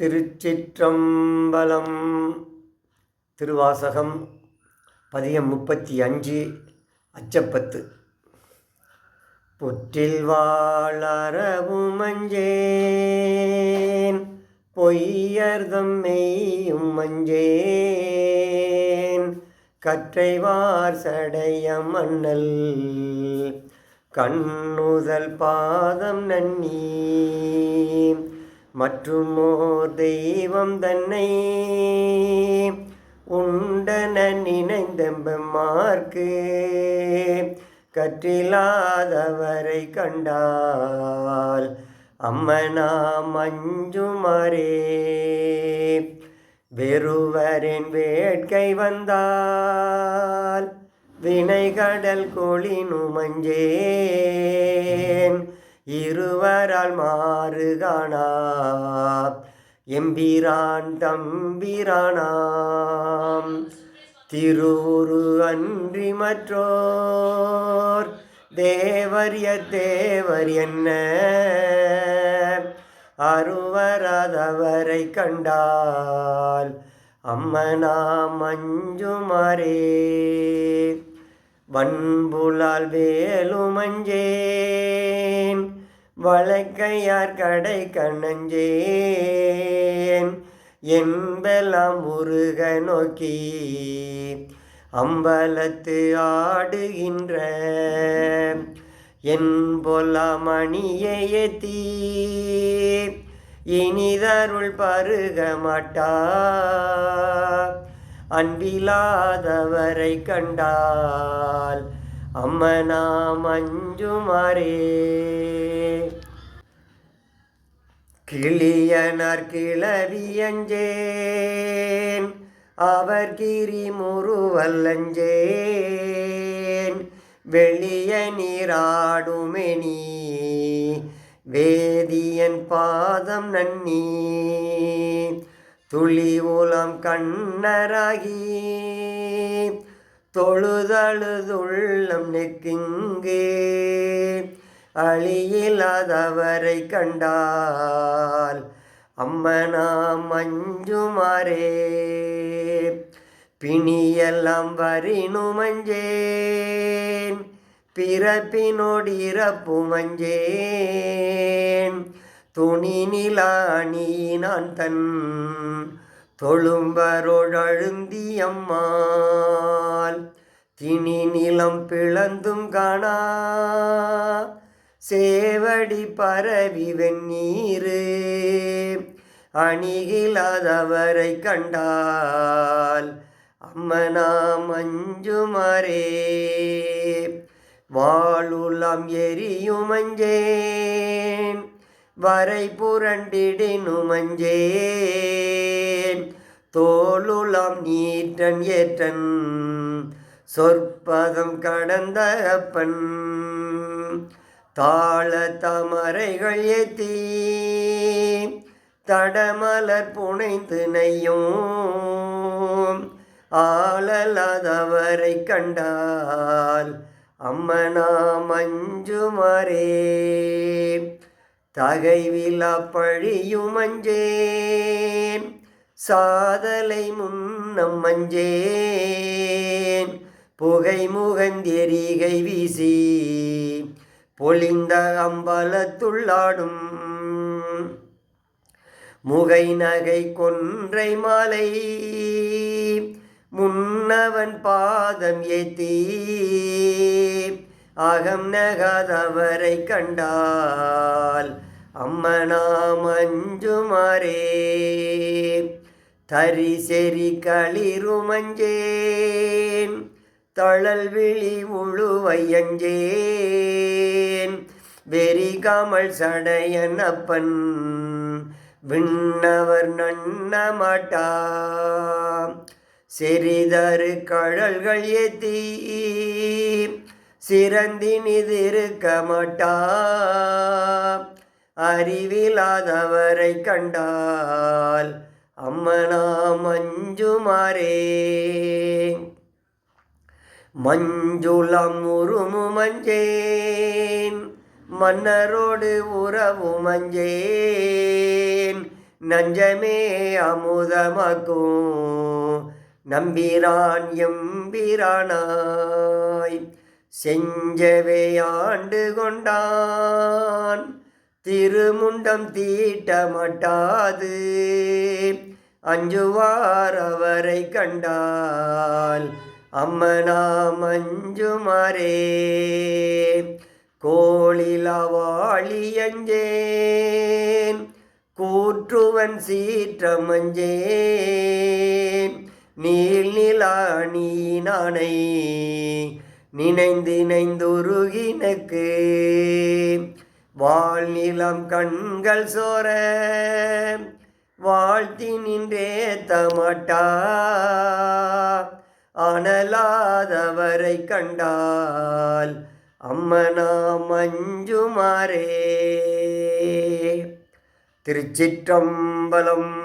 திருச்சிற்றம்பலம். திருவாசகம் பதியம் முப்பத்தி அஞ்சு அச்சப்பத்து. புற்றில் வாழறவும் மஞ்சேன் பொய்யர்தம் மெய்யும் மஞ்சேன். கற்றைவார் சடைய மண்ணல் கண்ணுதல் பாதம் நன்னி. மற்றுமோர் தெய்வம் தன்னை உண்டன நினைந்தெம்பெம்மார்க்கு. கற்றில்லாதவரை கண்டால் அம்மனா அஞ்சுமாரே வெறுவரின் வேட்கை வந்தால் வினைகடல் கொளினுமஞ்சேன் இருவர் மாறு காணா எம்பிரான் தம்பிரானாம். திருவுரு அன்றி மற்றோர் தேவரிய தேவர் என்ன? அருவராதவரை கண்டால் அம்மனா மஞ்சுமாரே. வன்புலால் வேலுமஞ்சேன். வழக்கையார் கடை கண்ணஞ்சேன். என்பெல்லாம் முருக நோக்கி அம்பலத்து ஆடுகின்ற என் பொல்லாமணியை ஏத்தி இனிதருள் பருக மாட்டா. அன்பிலாதவரை கண்டால் அம்மனா மஞ்சுமாரே கிளியனார் கிளவியஞ்சேன் அவர் கிரி முருவல்லஞ்சேன் வெளிய நீராடுமெனி வேதியன் பாதம் நன்னி துளி உலம் கண்ணராகி தொழுதழுதுள்ளம் நெக்கிங்கே அழியில்லாதவரை கண்டால் அம்மனா மஞ்சுமாரே. பிணியெல்லாம் வரினுமஞ்சேன். பிறப்பினோடு இறப்பு மஞ்சேன் துணி நிலானினான் தன் காணால் திணி நிலம் பிளந்தும் காணா. சேவடி பரவி வெந்நீரு. அணிகிலாதவரை கண்டால் அம்மனா மஞ்சுமாரே. வாழுலாம் எரியுமஞ்சேன். வரை புரண்டிடினுமஞ்சேன். தோளுலாம் நீற்றன் ஏற்றன் சொற்பதம் கடந்த அப்பன். தாள தமரைகள் ஏத்தி தடமலர் புனைந்து நெய்யும். ஆளலாதவரை கண்டால் அம்மனா மஞ்சுமரே. தகைவிலா பழியும் மஞ்சேன் சாதலை முன்னம் மஞ்சேன். புகை முகந்தெரிகை வீசி பொழிந்த அம்பலத்துள்ளாடும் முகை நகை கொன்றை மாலை முன்னவன் பாதம் ஏத்தி. அகம் நகாதவரை கண்டால் அம்மனா மஞ்சுமாரே தரி செறி களிருமஞ்சேன் தழல் விழி உழுவையஞ்சேன். வெறி கமல் சடையன் அப்பன் விண்ணவர் நன்ன மாட்டா செறிதரு கழல்கள் ஏத்தி சிறந்தினிதிருக்க மாட்டா. அறிவிலாதவரை கண்டால் அம்மனா மஞ்சுமாரே மஞ்சுளம் உருமு மஞ்சேன் மன்னரோடு உறவு மஞ்சேன் நஞ்சமே அமுதமாக்கும் நம்பிரான் எம்பிரானாய். செஞ்சவே ஆண்டு கொண்டான் திருமுண்டம் தீட்ட மாட்டாது அஞ்சுவார் அவரை கண்டால் அம்மனாம் அஞ்சுமாரே கோளிலவாளியஞ்சேன் கூற்றுவன் சீற்றமஞ்சேன். நீல் நிலாணி நானை நினைந்தினைந்துருகினக்கு வாழ்நிலம் கண்கள் சோர வாழ்த்தி நின்றே தமட்டா. அனலாதவரை கண்டால் அம்மனா மஞ்சுமாரே திருச்சிற்றம்பலம்